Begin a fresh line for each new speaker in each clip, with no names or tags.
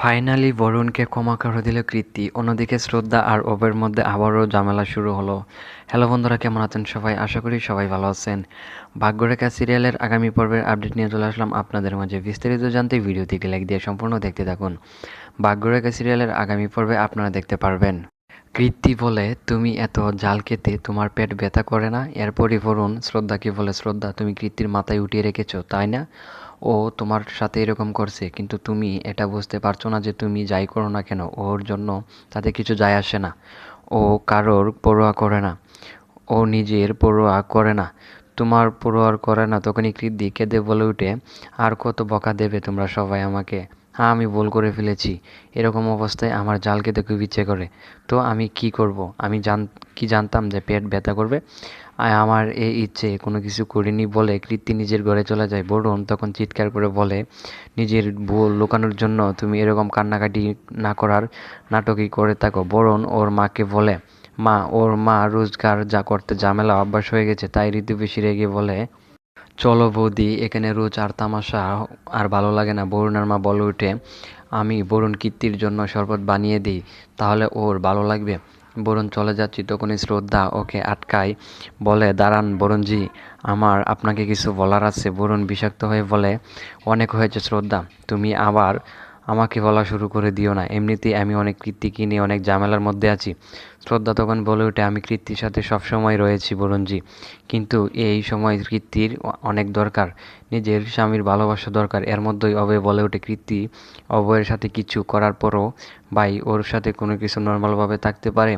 Finally বরুণকে ক্ষমা করে দিল কৃতি অন্যদিকে শ্রদ্ধা আর ওবের মধ্যে আবারও ঝামেলা শুরু হলো। হ্যালো বন্ধুরা, কেমন আছেন সবাই? আশা করি সবাই ভালো আছেন। ভাগ্যরেখা সিরিয়ালের আগামী পর্বের আপডেট নিয়ে চলে আসলাম আপনাদের মাঝে। বিস্তারিত জানতে ভিডিওটিকে লাইক দিয়ে সম্পূর্ণ দেখতে থাকুন। ভাগ্যরেখা সিরিয়ালের আগামী পর্বে আপনারা দেখতে পারবেন। কৃত্তি বলে, তুমি এত জাল খেতে তোমার পেট ব্যথা করে না? এরপরই বরুণ শ্রদ্ধাকে বলে? শ্রদ্ধা, তুমি কৃত্তির মাথায় উঠিয়ে রেখেছো, তাই না? ও তোমার সাথে এরকম করছে, কিন্তু তুমি এটা বুঝতে পারছ না যে তুমি যাই করো না কেন, ওর জন্য তাতে কিছু যায় আসে না। ও কারোর পরোয়া করে না, ও নিজের পরোয়া করে না। তোমার পরোয়ার করে না তখনই কৃদ্ধি কেঁদে বলে উঠে, আর কত বকা দেবে তোমরা সবাই আমাকে? হ্যাঁ আমি ভুল করে ফেলেছি। এরকম অবস্থায় আমার জাল খেতে খুব ইচ্ছে করে। তো আমি কি করব? আমি জান, কি জানতাম যে পেট ব্যথা করবে? আর আমার এই ইচ্ছে, কোনো কিছু করিনি বলে কৃত্তি নিজের ঘরে চলে যায়। বরুণ তখন চিৎকার করে বলে, নিজের ভুল লুকানোর জন্য তুমি এরকম কান্নাকাটি না করার নাটকই করে থাকো। বরুণ ওর মাকে বলে, মা, ওর মা রোজগার যা করতে ঝামেলা অভ্যাস হয়ে গেছে। তাই ঋতু বেশি রেগে বলে চলো বৌদি, এখানে রোজ আর তামাশা, আর ভালো লাগে না। বরুণের মা বলে উঠে আমি বরুণ কীর্তির জন্য শরবত বানিয়ে দিই, তাহলে ওর ভালো লাগবে। বরুণ চলে যাচ্ছি, তখনই শ্রদ্ধা ওকে আটকায়, বলে, দাঁড়ান বরুণজি, আমার আপনাকে কিছু বলার আছে। বরুণ বিষাক্ত হয়ে বলে, অনেক হয়েছে শ্রদ্ধা, তুমি আবার আমাকে বলা শুরু করে দিও না। এমনিতেই আমি অনেক কৃত্তিকে নিয়ে অনেক ঝামেলার মধ্যে আছি। শ্রদ্ধা তখন বলে ওঠে, আমি কৃত্তির সাথে সবসময় রয়েছি বরঞ্জি কিন্তু এই সময় কৃত্তির অনেক দরকার। নিজের স্বামীর ভালোবাসা দরকার। এর মধ্যেই অভয় বলে ওঠে, কৃত্তি অভয়ের সাথে কিছু করার পরও ভাই, ওর সাথে কোনো কিছু নর্মালভাবে থাকতে পারে?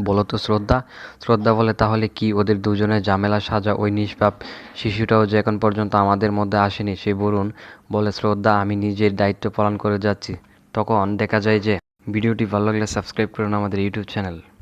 বলো তো শ্রদ্ধা। শ্রদ্ধা বলে তাহলে কি ওদের দুজনের ঝামেলা সাজা? ওই নিষ্পাপ শিশুটাও যে এখন পর্যন্ত আমাদের মধ্যে আসেনি, সে বরুণ বলে, শ্রদ্ধা, আমি নিজের দায়িত্ব পালন করে যাচ্ছি। তখন দেখা যায় যে, ভিডিওটি ভালো লাগলে সাবস্ক্রাইব করুন আমাদের ইউটিউব চ্যানেল।